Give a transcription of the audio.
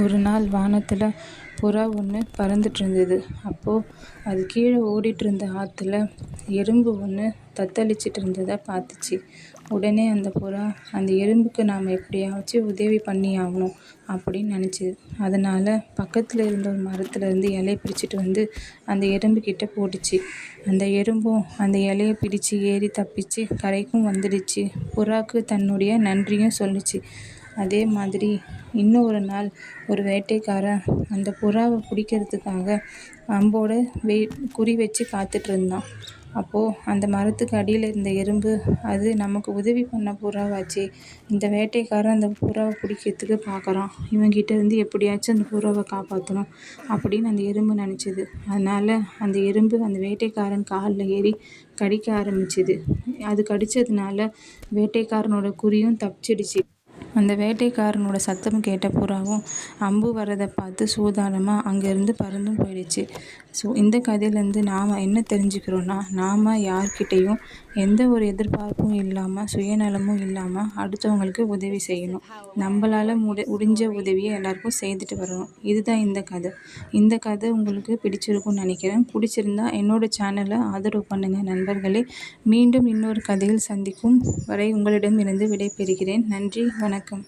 ஒரு நாள் வானத்தில் புறா ஒன்று பறந்துட்டுருந்தது. அப்போது அது கீழே ஓடிட்டுருந்த ஆற்றுல எறும்பு ஒன்று தத்தளிச்சிட்டு இருந்ததை பார்த்துச்சு. உடனே அந்த புறா அந்த எறும்புக்கு நாம் எப்படியாச்சும் உதவி பண்ணி ஆகணும் அப்படின்னு நினச்சிது அதனால் பக்கத்தில் இருந்த ஒரு மரத்துலேருந்து இலைய பிரிச்சுட்டு வந்து அந்த எறும்புக்கிட்ட போட்டுச்சு. அந்த எறும்பும் அந்த இலையை பிடிச்சு ஏறி தப்பிச்சு கரைக்கும் வந்துடுச்சு. புறாவுக்கு தன்னுடைய நன்றியும் சொல்லுச்சு. அதே மாதிரி இன்னும் ஒரு நாள் ஒரு வேட்டைக்காரன் அந்த புறாவை பிடிக்கிறதுக்காக அம்போடு வே குறி வச்சு காத்துட்ருந்தான். அப்போது அந்த மரத்துக்கு அடியில் இருந்த எறும்பு அது நமக்கு உதவி பண்ண புறாவாச்சே. இந்த வேட்டைக்காரன் அந்த புறாவை பிடிக்கிறதுக்கு பார்க்குறான். இவங்கிட்ட இருந்து எப்படியாச்சும் அந்த புறாவை காப்பாற்றணும் அப்படின்னு அந்த எறும்பு நினச்சிது. அதனால் அந்த எறும்பு அந்த வேட்டைக்காரன் காலில் ஏறி கடிக்க ஆரம்பிச்சிது. அது கடித்ததுனால வேட்டைக்காரனோட குறியும் தப்பிச்சிடுச்சு. அந்த வேட்டைக்காரனோட சத்தம் கேட்ட புறாவும் அம்பு வரதை பார்த்து சூதானமாக அங்கேருந்து பறந்தும் போயிடுச்சு. ஸோ இந்த கதையிலேருந்து நாம் என்ன தெரிஞ்சுக்கிறோன்னா நாம் யார்கிட்டேயும் எந்த ஒரு எதிர்பார்ப்பும் இல்லாமல் சுயநலமும் இல்லாமல் அடுத்தவங்களுக்கு உதவி செய்யணும். நம்மளால் முடி முடிஞ்ச உதவியை எல்லாருக்கும் செய்துட்டு வரணும். இதுதான் இந்த கதை. இந்த கதை உங்களுக்கு பிடிச்சிருக்கும்னு நினைக்கிறேன். பிடிச்சிருந்தா என்னோடய சேனலை ஆதரவு பண்ணுங்கள் நண்பர்களே. மீண்டும் இன்னொரு கதையில் சந்திக்கும் வரை உங்களிடமிருந்து விடைபெறுகிறேன். நன்றி வணக்கம்.